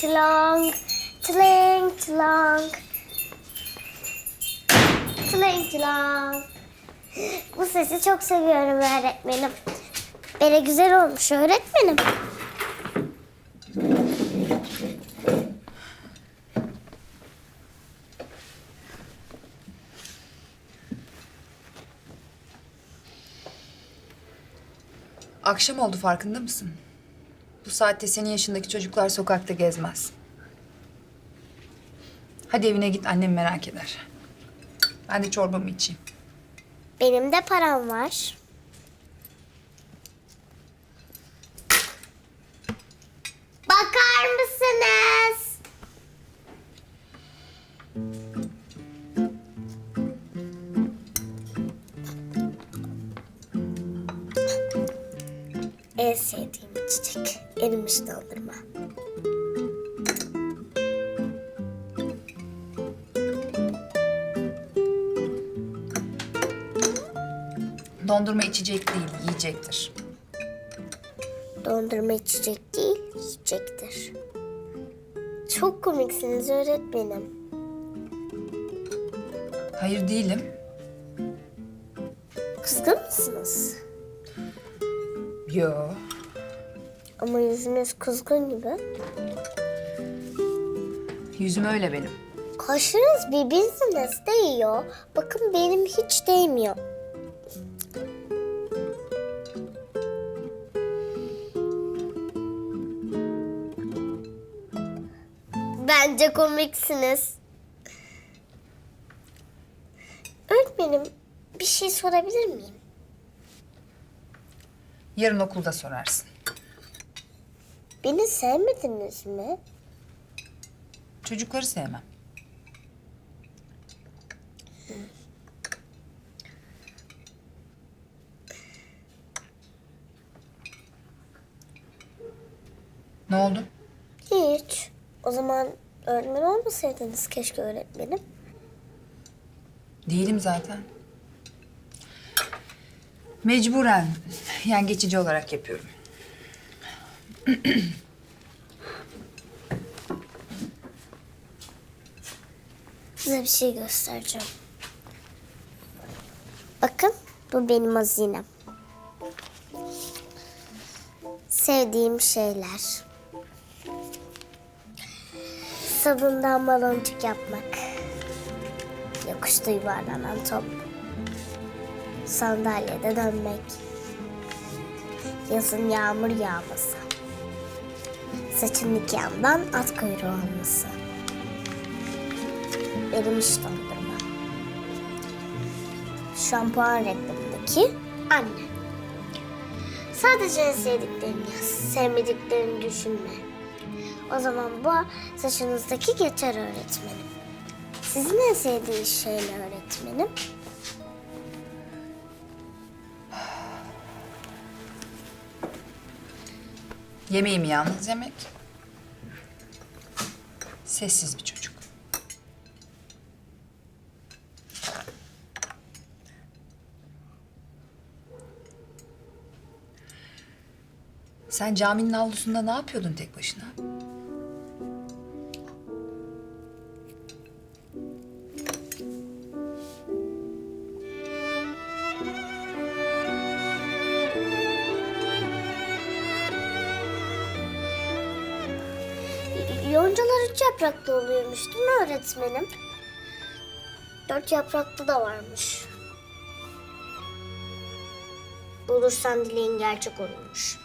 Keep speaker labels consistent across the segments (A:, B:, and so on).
A: Çiling, çilong, çiling, çilong. Çiling, çilong. Bu sesi çok seviyorum öğretmenim. Böyle güzel olmuş öğretmenim.
B: Akşam oldu farkında mısın? Bu saatte senin yaşındaki çocuklar sokakta gezmez. Hadi evine git annem merak eder. Ben de çorbamı içeyim.
A: Benim de param var. Erimiş dondurma.
B: Dondurma içecek değil, yiyecektir.
A: Dondurma içecek değil, yiyecektir. Çok komiksiniz öğretmenim.
B: Hayır değilim.
A: Kızgın mısınız?
B: Yo.
A: Ama yüzünüz kızgın gibi.
B: Yüzüm öyle benim.
A: Kaşlarınız birbirine değiyor. Bakın benim hiç değmiyor. Bence komiksiniz. Öğretmenim bir şey sorabilir miyim?
B: Yarın okulda sorarsın.
A: Beni sevmediniz mi?
B: Çocukları sevmem. Ne oldu?
A: Hiç. O zaman öğretmen olmasaydınız keşke öğretmenim.
B: Değilim zaten. Mecburen, yani geçici olarak yapıyorum.
A: Size bir şey göstereceğim. Bakın bu benim hazinem. Sevdiğim şeyler. Sabundan baloncuk yapmak. Yokuşta yuvarlanan top. Sandalyede dönmek. Yazın yağmur yağması. Saçın iki yandan at kuyruğu olması. Erimiş dondurma. Şampuan reklamındaki anne. Sadece sevdiklerini yaz. Sevmediklerini düşünme. O zaman bu saçınızdaki geçer öğretmenim. Sizin en sevdiğiniz şey ne öğretmenim?
B: Yemeğimi yalnız yemek. Sessiz bir çocuk. Sen caminin avlusunda ne yapıyordun tek başına?
A: Yoncalar üç yapraklı oluyormuş değil mi öğretmenim? Dört yapraklı da varmış. Bulursan dileğin gerçek olurmuş.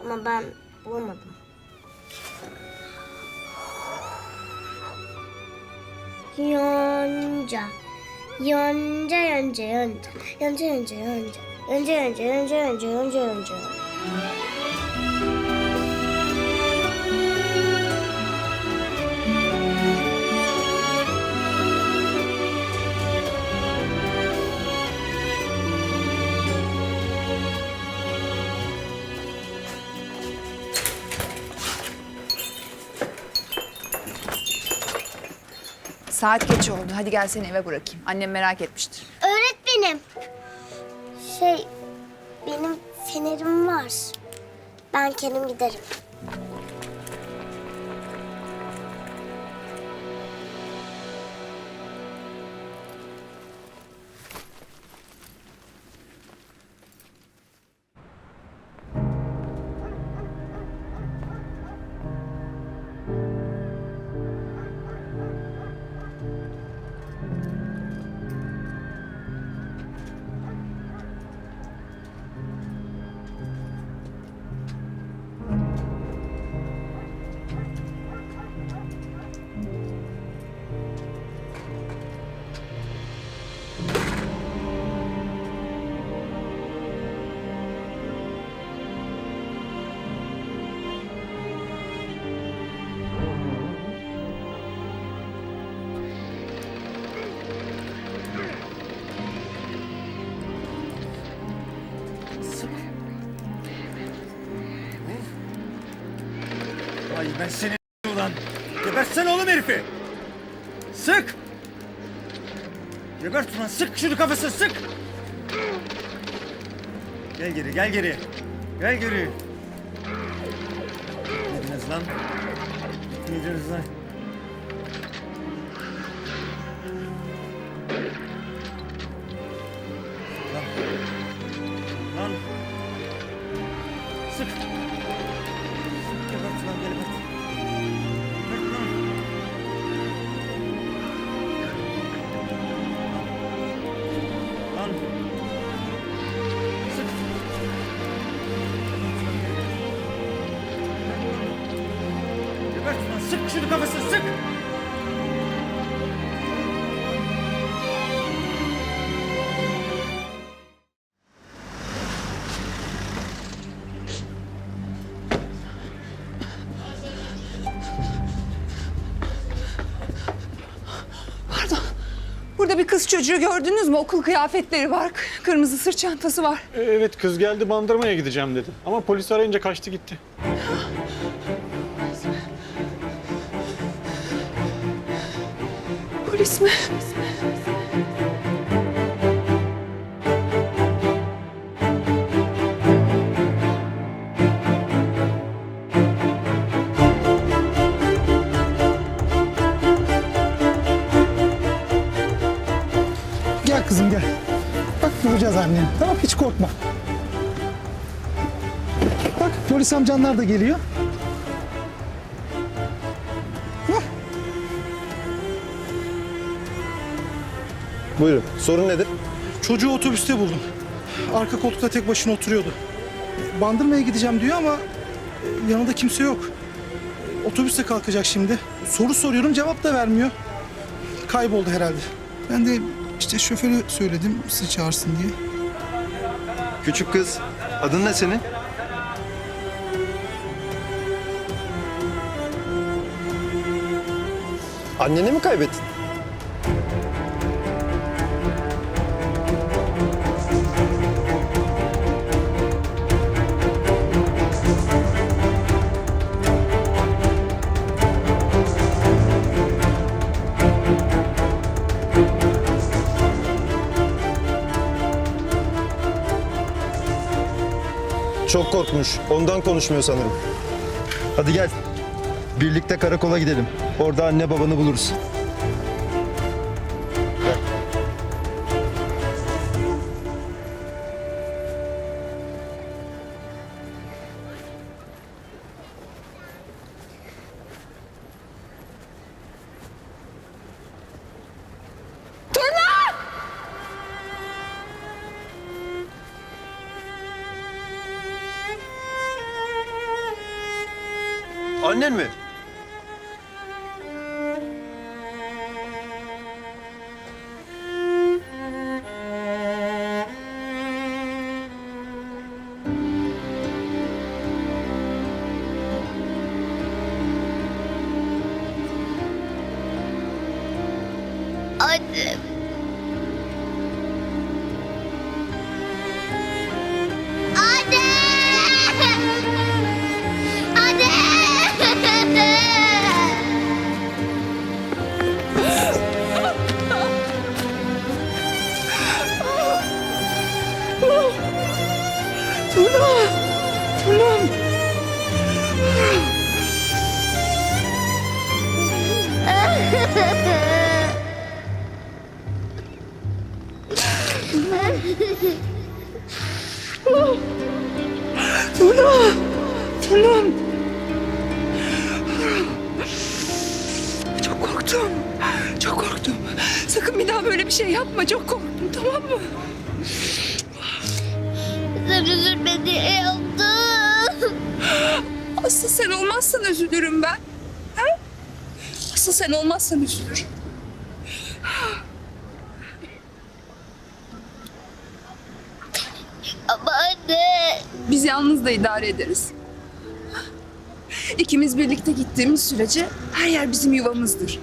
A: Ama ben bulamadım. Yonca. Yonca, yonca, yonca. Yonca, yonca, yonca. Yonca, yonca, yonca, yonca, yonca, yonca.
B: Saat geç oldu. Hadi gel seni eve bırakayım. Annem merak etmiştir.
A: Öğretmenim. Şey, benim fenerim var. Ben kendim giderim.
C: Ben seni ulan. Gebertsene oğlum herifi. Sık. Gebert ulan sık şunu kafasına sık. Gel geri gel geri. Gel geri. Yediniz lan. Yediniz lan. Lan. Şunu kafasına sık.
B: Pardon. Burada bir kız çocuğu gördünüz mü? Okul kıyafetleri var. Kırmızı sırt çantası var.
D: E, Evet kız geldi bandırmaya gideceğim dedi. Ama polis arayınca kaçtı gitti.
B: Polis
E: amcanlar da geliyor. Hah,
F: Buyurun. Sorun nedir?
E: Çocuğu otobüste buldum. Arka koltukta tek başına oturuyordu. Bandırmaya gideceğim diyor ama e, yanında kimse yok. Otobüste kalkacak şimdi. Soru soruyorum cevap da vermiyor. Kayboldu herhalde. Ben de işte şoförü söyledim sizi çağırsın diye.
F: Küçük kız. Adın ne senin? Anneni mi kaybettin? Çok korkmuş. Ondan konuşmuyor sanırım. Hadi gel. Birlikte karakola gidelim. Orada anne babanı buluruz. Annen mi?
G: Çok korktum. Çok korktum. Sakın bir daha böyle bir şey yapma. Çok korktum tamam mı?
A: Sen üzülme diye yaptım.
G: Asıl sen olmazsan üzülürüm ben. Ha? Asıl sen olmazsan üzülürüm.
A: Ama anne.
G: Biz yalnız da idare ederiz. İkimiz birlikte gittiğimiz sürece her yer bizim yuvamızdır.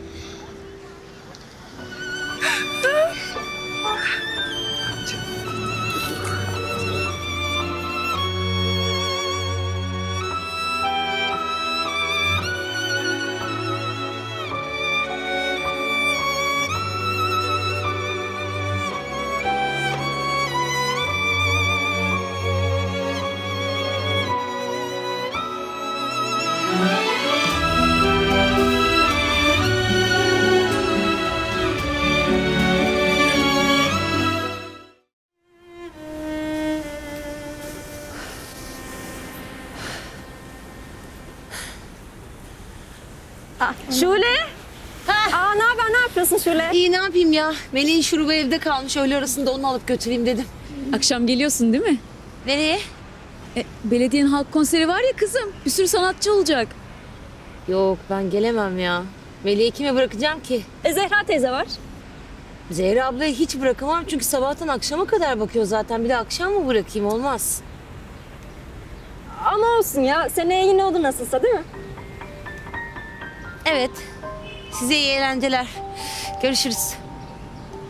H: Şule. Aa ne haber ne yapıyorsun Şule?
I: İyi ne yapayım ya? Meleğin şurubu evde kalmış. Öğle arasında onu alıp götüreyim dedim.
H: Akşam geliyorsun değil mi?
I: Nereye?
H: E, belediyenin halk konseri var ya kızım. Bir sürü sanatçı olacak.
I: Yok ben gelemem ya. Meleği kime bırakacağım ki?
H: E Zehra teyze var.
I: Zehra ablayı hiç bırakamam çünkü sabahtan akşama kadar bakıyor zaten. Bir de akşam mı bırakayım olmaz.
H: Ama olsun ya. Seneye yine olur nasılsa değil mi?
I: Evet. Size iyi eğlenceler. Görüşürüz.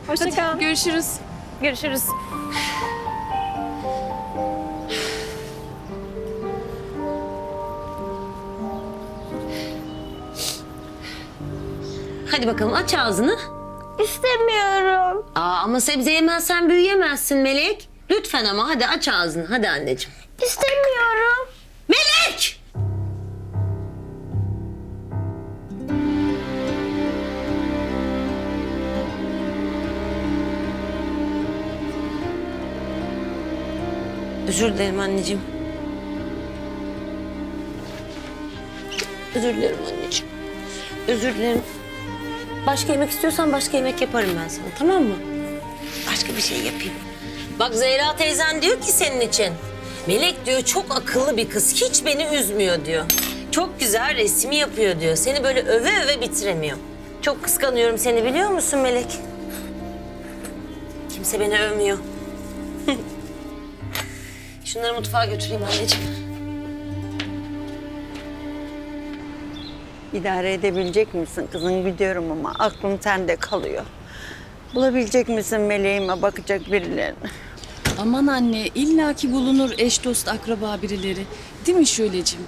H: Hoşça kal.
G: Görüşürüz.
H: Görüşürüz.
I: Hadi bakalım aç ağzını.
A: İstemiyorum.
I: Aa, ama sebze yemezsen büyüyemezsin Melek. Lütfen ama hadi aç ağzını. Hadi anneciğim.
A: İstemiyorum.
I: Özür dilerim anneciğim. Özür dilerim anneciğim. Özür dilerim. Başka yemek istiyorsan başka yemek yaparım ben sana tamam mı? Başka bir şey yapayım. Bak Zehra teyzen diyor ki senin için. Melek diyor çok akıllı bir kız. Hiç beni üzmüyor diyor. Çok güzel resmi yapıyor diyor. Seni böyle öve öve bitiremiyor. Çok kıskanıyorum seni biliyor musun Melek? Kimse beni övmüyor. Şunları mutfağa götüreyim anneciğim.
J: İdare edebilecek misin kızım biliyorum ama aklım sende kalıyor. Bulabilecek misin meleğime bakacak birilerini?
K: Aman anne illaki bulunur eş dost akraba birileri. Değil mi Şuleciğim?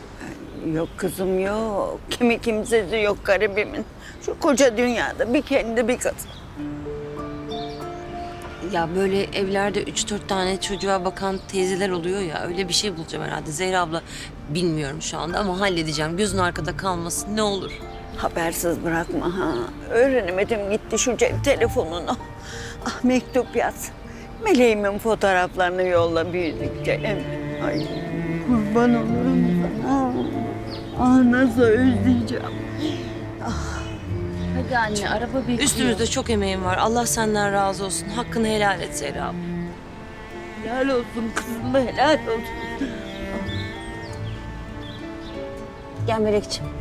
J: Yok kızım yok. Kimi kimsesi yok garibimin. Şu koca dünyada bir kendi bir kadın.
I: Ya böyle evlerde üç dört tane çocuğa bakan teyzeler oluyor ya öyle bir şey bulacağım herhalde. Zehra abla bilmiyorum şu anda ama halledeceğim. Gözün arkada kalmasın ne olur.
J: Habersiz bırakma ha. Öğrenemedim gitti şu cep telefonunu. Ah mektup yaz. Meleğimin fotoğraflarını yolla büyüdükçe. Ay kurban olurum sana. Ah nasıl özleyeceğim.
K: Hadi anne araba bekliyor.
I: Üstümüzde çok emeğin var. Allah senden razı olsun. Hakkını helal et Zehra abla.
J: Helal olsun kızım helal olsun.
I: Gel Melekciğim.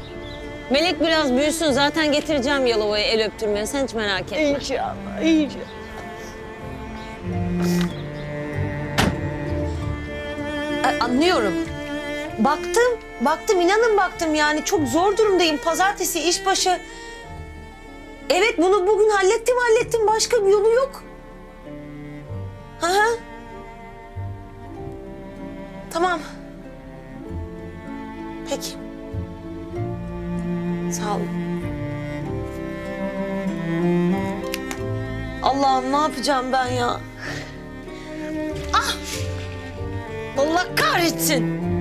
I: Melek biraz büyüsün. Zaten getireceğim Yalova'ya el öptürmeye. Sen hiç merak etme.
J: İnşallah inşallah.
I: Anlıyorum. Baktım, baktım inanın baktım yani çok zor durumdayım. Pazartesi işbaşı. Evet bunu bugün hallettim hallettim başka bir yolu yok. Hı hı. Tamam. Peki. Sağ olun. Allah'ım ne yapacağım ben ya? Ah! Allah kahretsin.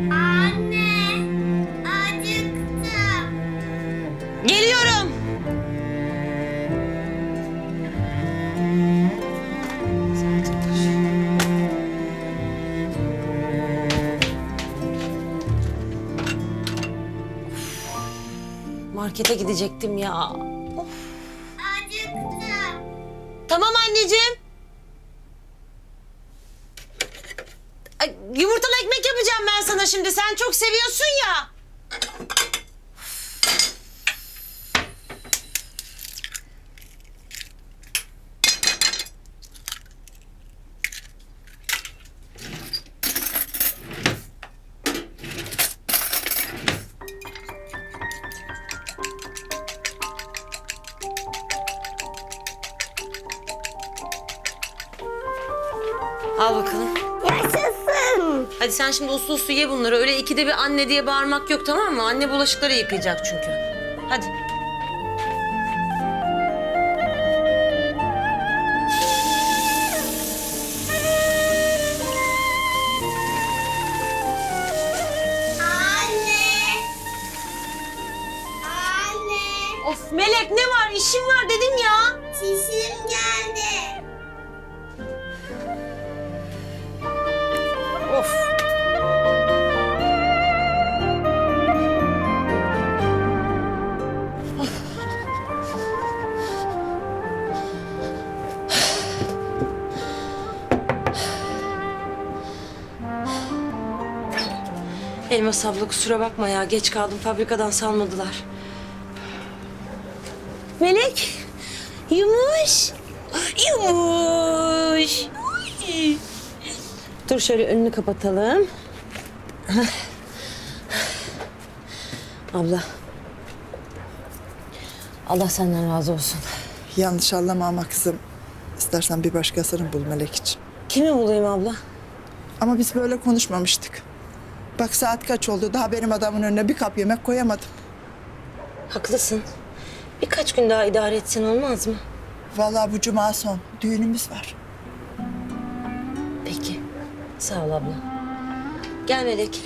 I: Markete gidecektim ya. Of. Tamam anneciğim. Ay, yumurtalı ekmek yapacağım ben sana şimdi. Sen çok seviyorsun ya. Al bakalım.
A: Yaşasın.
I: Hadi sen şimdi uslu uslu ye bunları. Öyle ikide bir anne diye bağırmak yok tamam mı? Anne bulaşıkları yıkayacak çünkü. Hadi. Elmas abla kusura bakma ya. Geç kaldım. Fabrikadan salmadılar. Melek. Yumuş. Yumuş. Ay. Dur şöyle önünü kapatalım. Abla. Allah senden razı olsun.
L: Yanlış anlama ama kızım. İstersen bir başkasını bul Melek için.
I: Kimi bulayım abla?
L: Ama biz böyle konuşmamıştık. Bak saat kaç oldu daha benim adamın önüne bir kap yemek koyamadım.
I: Haklısın. Birkaç gün daha idare etsen olmaz mı?
L: Vallahi bu cuma son düğünümüz var.
I: Peki. Sağ ol abla. Gel Melek.